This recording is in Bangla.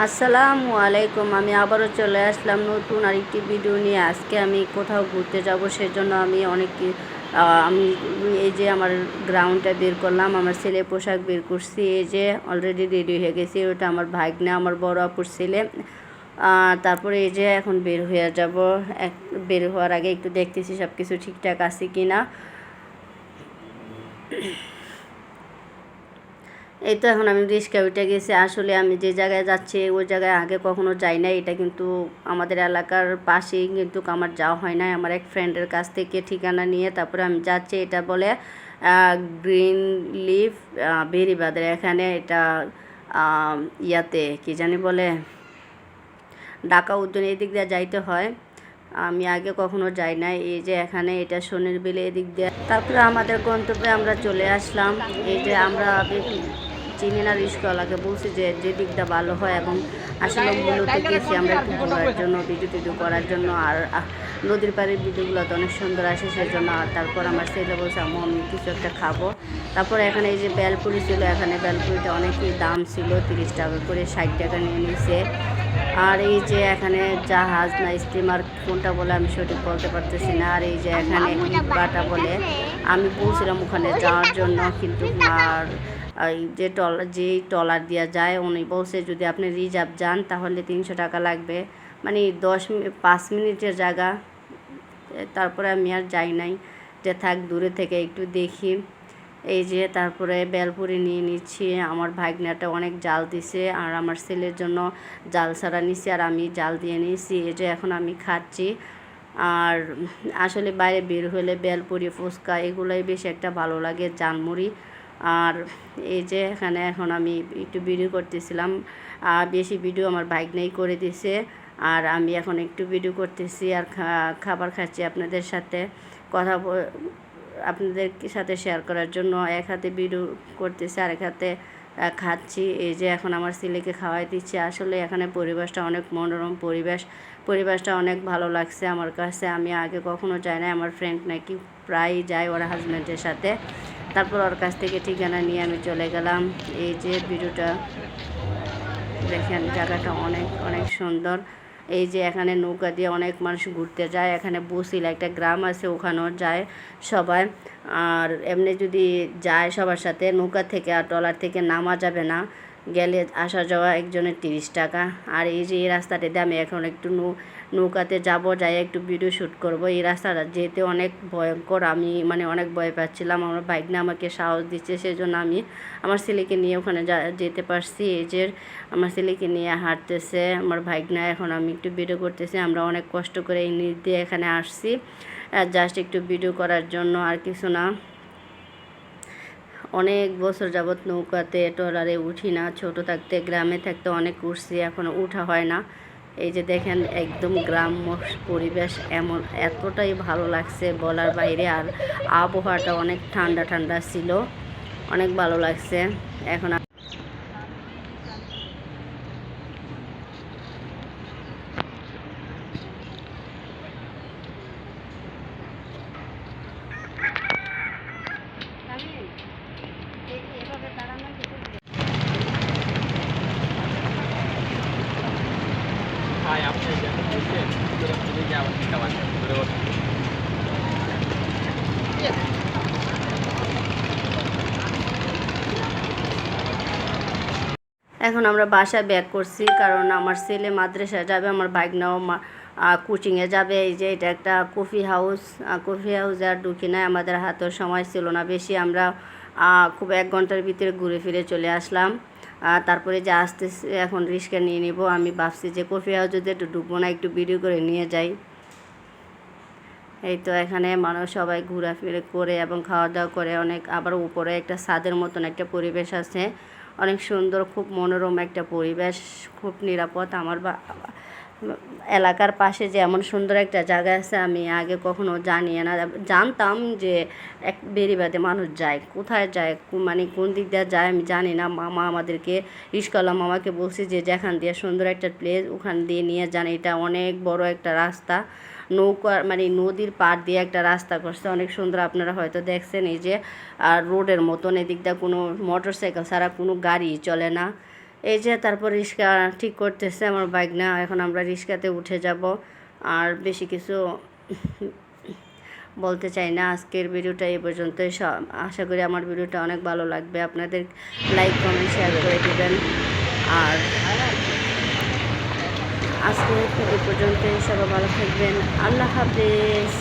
আসসালামু আলাইকুম, আমি আবারও চলে আসলাম নতুন আরেকটি ভিডিও নিয়ে। আজকে আমি কোথাও ঘুরতে যাব, সেজন্য আমি অনেক আমি এই যে আমার গ্রাউন্ডটা বের করলাম, আমার ছেলে পোশাক বের করছি, এই যে অলরেডি রেডি হয়ে গেছি, ওটা আমার ভাগ্নে, আমার বড় আপুর ছেলে। তারপরে এই যে এখন বের হয়ে যাব। এক, বের হওয়ার আগে একটু দেখতেছি সব কিছু ঠিকঠাক আছে কি না এই তো এখন আমি রিক্সা উঠে গেছি। আসলে আমি যে জায়গায় যাচ্ছি, ওই জায়গায় আগে কখনো যাই না এটা কিন্তু আমাদের এলাকার পাশেই কিন্তু আমার যাওয়া হয় না আমার এক ফ্রেন্ডের কাছ থেকে ঠিকানা নিয়ে তারপরে আমি যাচ্ছি। এটা বলে গ্রিন লিফ বেরিবাদের এখানে এটা ইয়াতে, কি জানি বলে, ঢাকা উদ্যান এদিক দিয়ে যাইতে হয়। আমি আগে কখনো যাই নাই। এই যে এখানে এটা সোনের বিলে এদিক দিয়ে। তারপরে আমাদের গন্তব্যে আমরা চলে আসলাম। এই যে আমরা চিনি না রিস্কওয়ালাকে বলছি যে যে দিকটা ভালো হয় এবং আসলে মূলত গেছি আমরা একটু ঘোরার জন্য ভিডিও টিডিও করার জন্য আর নদীর পাড়ের ভিডিওগুলো তো অনেক সুন্দর আসে সেজন্য আর তারপর আমার ছেলে বলছে আমি কিছু একটা খাব। তারপর এখানে এই যে বেলপুরি ছিল, এখানে বেলপুরিটা অনেকই দাম ছিল, তিরিশ টাকা করে ষাট টাকা নিয়ে নিছে। আর এই যে এখানে জাহাজ না স্টিমার কোনটা বলে আমি সঠিক বলতে পারতেছি না। আর এই যে এখানে বাটা বলে, আমি বলছিলাম ওখানে যাওয়ার জন্য, কিন্তু আর এই যে টলার যেই টলার দেওয়া যায়, উনি বলছে, যদি আপনি রিজার্ভ যান, তাহলে তিনশো টাকা লাগবে। মানে দশ পাঁচ মিনিটের জায়গা। তারপরে আমি আর যাই নাই। যে থাক, দূরে থেকে একটু দেখি। এই যে তারপরে বেলপুরি নিয়ে নিচ্ছি। আমার ভাগনাটা অনেক জাল দিছে, আর আমার ছেলের জন্য জাল ছাড়া নিছি, আর আমি জাল দিয়ে নিয়েছি। এই যে এখন আমি খাচ্ছি। আর আসলে বাইরে বের হলে বেলপুরি, ফুচকা, এগুলোই বেশি একটা ভালো লাগে জালমুড়ি আর এই যে এখানে এখন আমি একটু ভিডিও করতেছিলাম, আর বেশি ভিডিও আমার বাইক নেই করে দিছে, আর আমি এখন একটু ভিডিও করতেছি আর খাবার খাচ্ছি আপনাদের সাথে, কথা আপনাদের সাথে শেয়ার করার জন্য। এক হাতে ভিডিও করতেছি আর এক হাতে খাচ্ছি। এই যে এখন আমার ছেলেকে খাওয়াই দিচ্ছি। আসলে এখানে পরিবেশটা অনেক মনোরম পরিবেশ। পরিবেশটা অনেক ভালো লাগছে আমার কাছে। আমি আগে কখনো যাই না আমার ফ্রেন্ড নাকি প্রায় যায় ওর হাজব্যান্ডের সাথে। তারপর ওর কাছ থেকে ঠিকানা নিয়ে আমি চলে গেলাম। এই যে ভিডিওটা দেখেন, জায়গাটা অনেক অনেক সুন্দর। এই যে এখানে নৌকা দিয়ে অনেক মানুষ ঘুরতে যায়, এখানে বসিল একটা গ্রাম আছে, ওখানেও যায় সবাই। আর এমনি যদি যায় সবার সাথে, নৌকা থেকে আর ট্রলার থেকে নামা যাবে না। গেলে আসা যাওয়া একজনের তিরিশ টাকা। আর এই যে, এই রাস্তাটাতে আমি এখন একটু নৌ, নৌকাতে যাব, যাই একটু ভিডিও শ্যুট করব। এই রাস্তাটা যেতে অনেক ভয়ঙ্কর। আমি মানে অনেক ভয় পাচ্ছিলাম। আমার বাইক না আমাকে সাহস দিচ্ছে, সেজন্য আমি আমার ছেলেকে নিয়ে ওখানে যেতে পারছি। এই যে, আমার ছেলেকে নিয়ে হাঁটতেছে। আমার বাইক না, এখন আমি একটু ভিডিও করতেছি। আমরা অনেক কষ্ট করে এই নিচ দিয়ে এখানে আসছি। জাস্ট একটু ভিডিও করার জন্য আর কিছু না। অনেক বছর যাবৎ নৌকাতে ট্রলারে উঠি না, ছোট থাকতে, গ্রামে থাকতে অনেক উঠছি এখনও উঠা হয় না। এই যে দেখেন, একদম গ্রাম্য পরিবেশ এমন, এতটাই ভালো লাগছে বলার বাইরে, আর আবহাওয়াটা অনেক ঠান্ডা ঠান্ডা ছিল, অনেক ভালো লাগছে। এখন এখন আমরা বাসায় ব্যাক করছি, কারণ আমার ছেলে মাদ্রাসায় যাবে, আমার বাইক নাও কোচিংয়ে যাবে। এই যে এটা একটা কফি হাউস কফি হাউসে আর ঢুকি নাই, আমাদের হাতের সময় ছিল না। বেশি আমরা খুব এক ঘণ্টার ভিতরে ঘুরে ফিরে চলে আসলাম। আহ, তারপরে যে আসতে এখন রিক্সা নিয়ে নিব। আমি ভাবছি যে কফি হাউজে একটু ডুবো না একটু ভিডিও করে নিয়ে যাই। এই তো এখানে মানুষ সবাই ঘোরাফিরে করে এবং খাওয়া দাওয়া করে অনেক। আবার উপরে একটা ছাদের মতন একটা পরিবেশ আছে। অনেক সুন্দর খুব মনোরম একটা পরিবেশ খুব নিরাপদ। আমার বা এলাকার পাশে যে এমন সুন্দর একটা জায়গা আছে, আমি আগে কখনো জানি না। জানতাম যে এক বেরিবাদে মানুষ যায়, কোথায় যায় মানে কোন দিক দিয়ে যায় আমি জানি না। মামা আমাদেরকে রিস্কওয়ালা মামাকে বলছি যে, যেখান দিয়ে সুন্দর একটা প্লেস ওখান দিয়ে নিয়ে যান। এটা অনেক বড় একটা রাস্তা। নৌকা মানে নদীর পাড় দিয়ে একটা রাস্তা করছে। অনেক সুন্দর, আপনারা হয়তো দেখছেন এই যে, আর রোডের মতন এদিক দিয়ে কোনো মোটর সাইকেল ছাড়া কোনো গাড়ি চলে না। এই যে তারপর রিক্সা ঠিক করতেছে আমার বাইক না, এখন আমরা রিক্সাতে উঠে যাব। আর বেশি কিছু বলতে চাই না, আজকের ভিডিওটা এই পর্যন্তই। আশা করি আমার ভিডিওটা অনেক ভালো লাগবে। আপনাদের লাইক, কমেন্ট শেয়ার করে দেবেন। আর আজকে এই পর্যন্তই। সবাই ভালো থাকবেন। আল্লাহ হাফেজ।